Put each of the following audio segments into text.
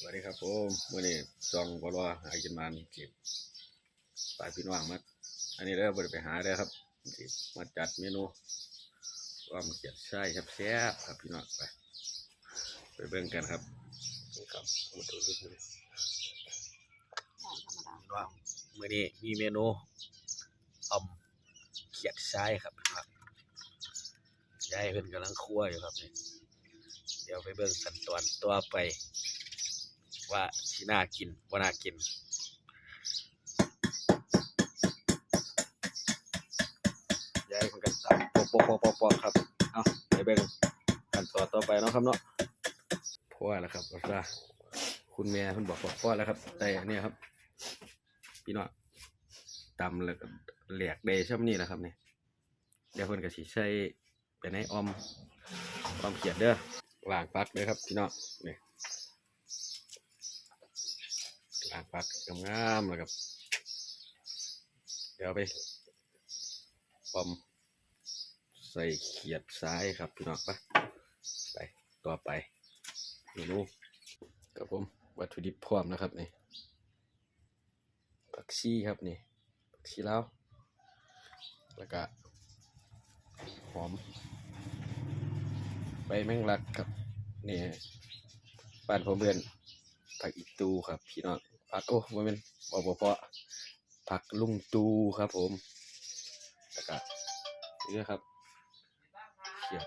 สวัสดีครับผมมื่อนี้จองบอลว่าหากินมันจีบปลายพี่น้องมาอันนี้เด้อบริไปหาเด้ครับสิมาจัดเมนูว่ามันเกียดใช่ครับแซ่บครับพี่น้องไป ไปเบิ่งกันครับนี่ครับมาดูนิดนึงว่ามื่อนี้มีเมนูออมเขียดทรายครับพี่น้องยายเพิ่นกำลังคั่วอยู่ครับนี่เดี๋ยวไปเบิ่งขั้นตอนต่อไป ว่าสิน่ากินว่าน่ากินยายคนกันตับปอกปอกปอกปอกครับ เอาไปเบิ่งกันต่อต่อไปเนาะครับเนาะพ่อแล้วครับว่าคุณแม่คุณบอกพ่อแล้วครับ แต่เนี่ยครับ พี่น้องตำแล้วก็แหลกเดช่ำนี่แหละครับเนี่ยเดี๋ยวเพิ่นก็สิใส่ไปในออมออมเขียดเด้อล้างปักเลยครับพี่น้องนี่ย ล้างปัดงามๆแล้วครับเดี๋ยวไปปอมใส่เขียดซ้ายครับพี่น้องไปไปต่อไปเมนูกับผมวัตถุดิบพร้อมนะครับนี่ผักชีครับนี่ผักชีแลาวแล้วก็หอมใบแมงลักครับนี่บ้านผมเพื่อนผักอีตูครับพี่น้อง ผักโอ้บ่แม่นบ่บ่เพาะผักลุงตูครับผมแล้วก็นี่นะครับเขียด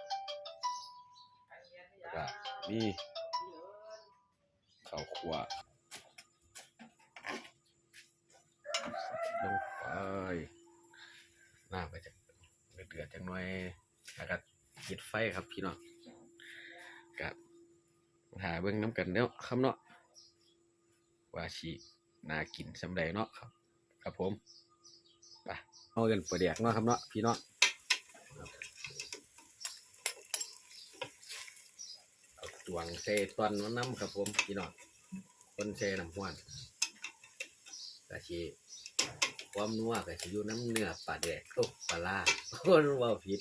แล้วก็นี่ข้าวคั่วลงไปน้ำไปจากเดือดจังหน่อยแล้วก็ปิดไฟครับพี่น้องกับหาเบิ่งน้ำกันเนาะครับเนาะ ว่าชีน่ากินสำใดเนาะครับ ครับผมไปเอากันปลาแดกเนาะครับเนาะพี่เนาะเอาตวงเซตอนมันน้ำครับผมพี่เนาะคนเซน้ำห้วนกะชีความนัวกะชีอยู่น้ำเนื้อปลาแดกโอ้ปลาล่าคนว่าผิด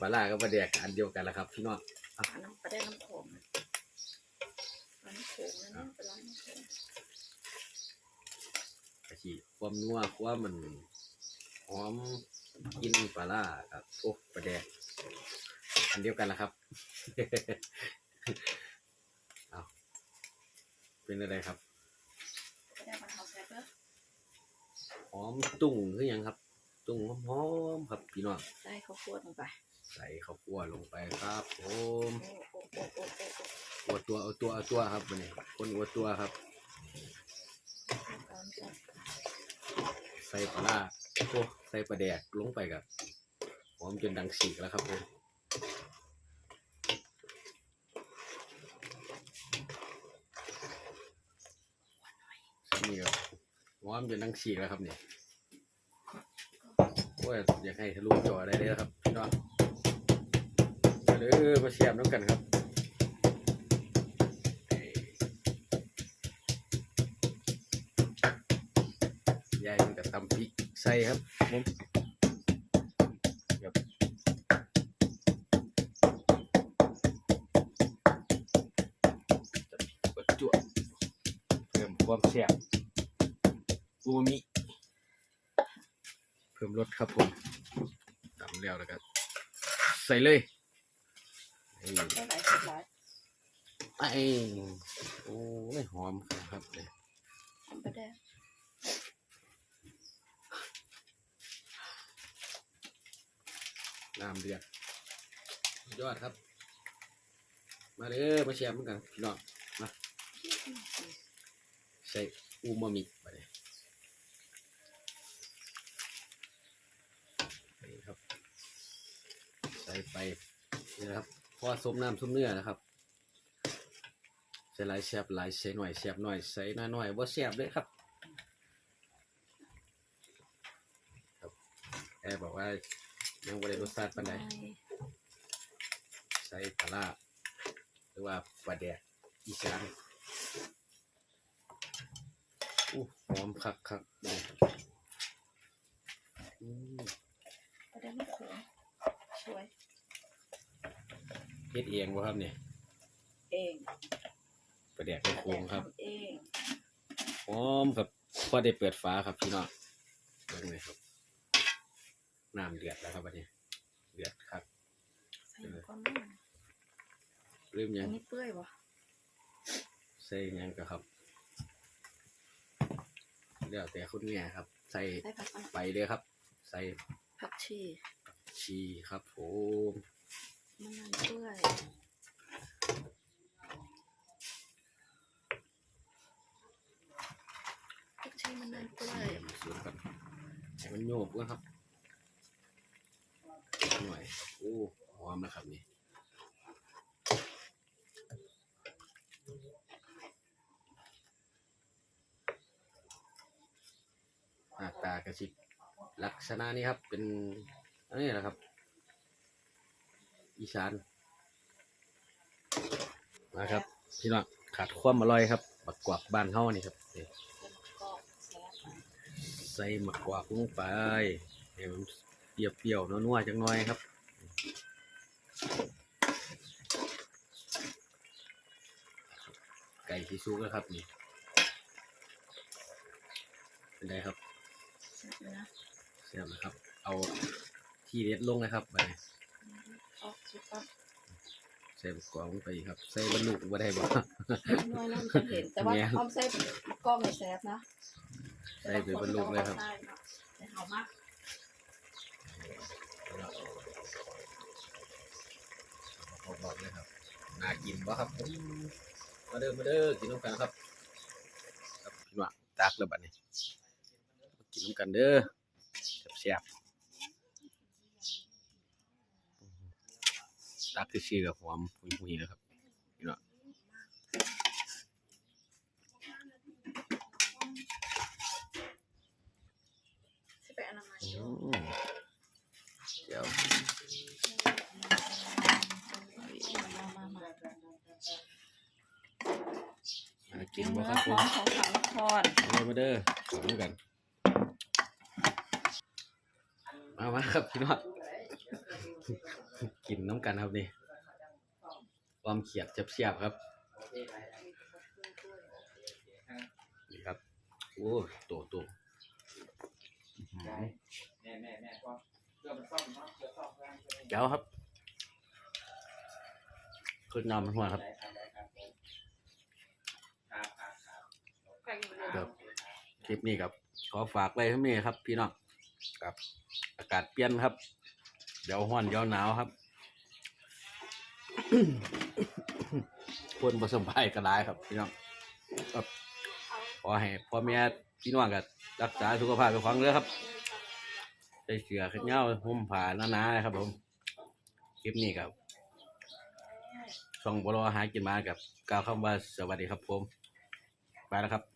ปลาล่ากับปลาแดกอันเดียวกันแหละครับ พี่เนาะอันน้ำปลาได้น้ำโขงนะอันน้ำโขงนะนี่เป็นร้านน้ำโขง กะชี ความนัวความมันหอมกินปลาล่าครับโอ้ปลาแดกอันเดียวกันละครับ เอาเป็นอะไรครับปลาได้มันเอาแซ่บเด้อหอมตุ้งคือหยังครับ ตุ้งหอมๆครับพี่น้องได้ข้าวโพดลงไป ใส่ข้าวคั่วลงไปครับผมโอ้โอ้โอ้โอ้โอ้โอ้อวดตัวเอาตัวเอาตัวครับวันนี้คนอวดตัวครับตามแซ่บ ใส่ปลาร้โอ้ใส่ปลาแดกลงไปกับหอมจนดังฉีกแล้วครับผมนี่ครับหอมจนดังฉีกแล้วครับเนี่ยโอ้ยอยากให้ทะลุจอได้เลยครับพี่น้องมาเด้อมาเชียมน้ำกันครับ ตำพริกใส่ครับผมครับจะกดจั่วเพิ่มความแซ่บอูมามิ เพิ่มรสครับผมตำแล้วแล้วก็ใส่เลยนี่ได้หลายสิบหลายไอ้โอ้ยหอมครับเลยทำปลาได้ น้ำเดือดยอดครับ มาเด้อมาแชร์เหมือนกันพี่น้องมาใส่อูมามิไปเลยนี่ครับ ใส่ไปนี่นะครับพราะว่าส้มน้ำสมเนื้อนะครับใส่หลายแซบหลายใส่หน่อยแซบหน่อยใส่น้อยหน่อยว่าแซบเลยครับ ครับแอร์บอกว่า ยังบริรสชาติปานใดใส่ปลาร้าหรือว่าปลาแดกอีสานอู้หอมคักคักๆนี่อืมปลาได้น้ำโขงสวยเฮ็ดเองวะครับเนี่ยเองไปประเดี๋ยวโค้งครับทำเองหอมครับพอได้เปิดฝาครับพี่น้องเบิ่งเลยครับ น้ำเดือดแล้วครับอันนี้ เดือดครับใส่ก้อนหน้าลืมยัอังนนี้เปื่อยวะใส่หยังก็ครับเดี๋ยวแต่คุณแม่ครับ ใส่ใส่ผักอะไรไปเลยครับ ใส่ผักชีชีครับผมมะนาวเปื่อยผักชีมะนาวเปื่อยเดี๋ยวมาสูตรกันให้มันโยบก่อนครับหน่อยโอ้ห อมนะครับนี่หน้าตากระชิบลักษณะนี้ครับ เป็นอันนี้แหละครับ อีสานมาครับพี่น้องขาดความอร่อยครับบักกวักบ้านเฮานี่ครับนี่ก็แซ่บใส่หมักกวากลงไปให้มันเปรี้ยวๆนัวๆจังหน่อยครับ ไก่ที่ซุกแล้วครับนี่เป็นไงครับแซ่บเลยนะเสียบนะครับ เอาที่เด็ดลงนะครับไปออกสุดปั๊บใส่หมักกวากลงไปอีกครับ ใส่บรรลุบ่ได้บ่น้อยน้ำจะเห็นแต่ว่าแม่พร้อมใส่มะกอกในแซ่บนะใส่ไปบรรลุเลยครับใส่เนาะใส่หอมมาก บอกเลยครับน่ากินบ่ครับมาเด้อมาเด้อกินน้ำกันครับครับพี่น้องตักแล้วบัดนี้กินน้ำกันเด้อแซ่บๆตักที่ชื่อกับหอมหุยๆนะครับพี่น้องไปอนามัย อืมเดี๋ยว มามามา มากินบ่ครับผหอมมของขาวทอดมาเด้อมาเด้อขอน้ำกันมามาครับพี่น้องกินน้ำกันครับนี่ความเขียดเสียบๆครับนี่ครับโอ้โตโตอื้อหือเจ้าครับคือนำมันหัวครับครับค ลิปนี้ครับ ขอฝากไว้เท่านี้ครับ พี่น้องครับ อากาศเปลี่ยนครับ เดี๋ยวห้อนเดี๋ยวหนาวครับ คนผสมภัยก็ได้ครับ พี่น้องครับขอให้พ่อแม่พี่น้องก็รักษาสุขภาพไปฟังเด้อครับใส่เสื้อขึ้นเงาห่มผ้าหนาๆนะครับ ผมคลิปนี้ครับช่องบลอหากินมากับกล่าวคำว่าสวัสดีครับผม ไปแล้วครับ